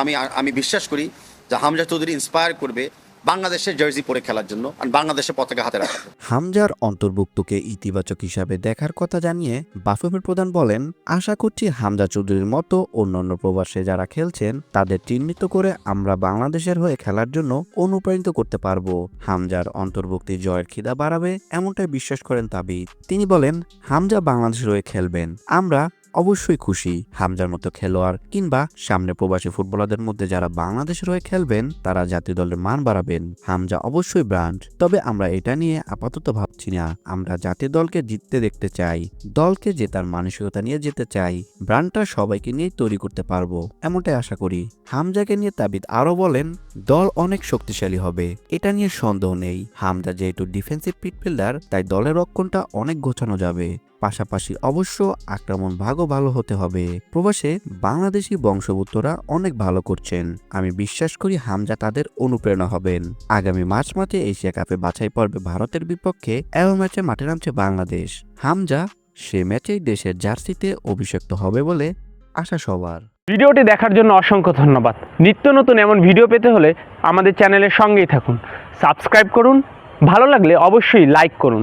আমি আমি বিশ্বাস করি যে হামজা চৌধুরী ইন্সপায়ার করবে বাংলাদেশের জার্সি পরে খেলার জন্য আর বাংলাদেশের পতাকা হাতে জন্য। হামজার অন্তর্ভুক্তকে ইতিবাচক হিসাবে দেখার কথা জানিয়ে বাফুফের প্রধান বলেন, আশা করছি হামজা চৌধুরীর মতো অন্যান্য প্রবাসে যারা খেলছেন, তাদের চিহ্নিত করে আমরা বাংলাদেশের হয়ে খেলার জন্য অনুপ্রাণিত করতে পারব। হামজার অন্তর্ভুক্তি জয়ের খিদা বাড়াবে, এমনটাই বিশ্বাস করেন তাবিদ। তিনি বলেন, হামজা বাংলাদেশের হয়ে খেলবেন। আমরা অবশ্যই খুশি। হামজার মতো খেলোয়াড় কিংবা সামনে প্রবাসী ফুটবলারদের মধ্যে যারা বাংলাদেশের হয়ে খেলবেন, তারা জাতীয় দলের মান বাড়াবেন। হামজা অবশ্যই ব্রান্ড তবে আমরা এটা নিয়ে আপাতত ভাবছি না। আমরা জাতীয় দলকে জিততে দেখতে চাই, দলকে জেতার মানসিকতা নিয়ে যেতে চাই ব্রান্ডটা সবাইকে নিয়ে তৈরি করতে পারব, এমনটাই আশা করি। হামজাকে নিয়ে তাবিদ আরও বলেন, দল অনেক শক্তিশালী হবে, এটা নিয়ে সন্দেহ নেই। হামজা যেহেতু ডিফেন্সিভ মিডফিল্ডার তাই দলের রক্ষণটা অনেক গোছানো যাবে। পাশাপাশি অবশ্য আক্রমণ ভাগও ভালো হতে হবে। প্রবাসে বাংলাদেশি বংশভূতরা অনেক ভালো করছেন। আমি বিশ্বাস করি হামজা তাদের অনুপ্রেরণা হবেন। আগামী মার্চ মাসে এশিয়া কাপে বাছাই পর্বে ভারতের বিপক্ষে এও ম্যাচে মাঠে নামছে বাংলাদেশ। হামজা সে ম্যাচেই দেশের জার্সিতে অভিষিক্ত হবে বলে আশা সবার। ভিডিওটি দেখার জন্য অসংখ্য ধন্যবাদ। নিত্য নতুন এমন ভিডিও পেতে হলে আমাদের চ্যানেলের সঙ্গেই থাকুন। সাবস্ক্রাইব করুন। ভালো লাগলে অবশ্যই লাইক করুন।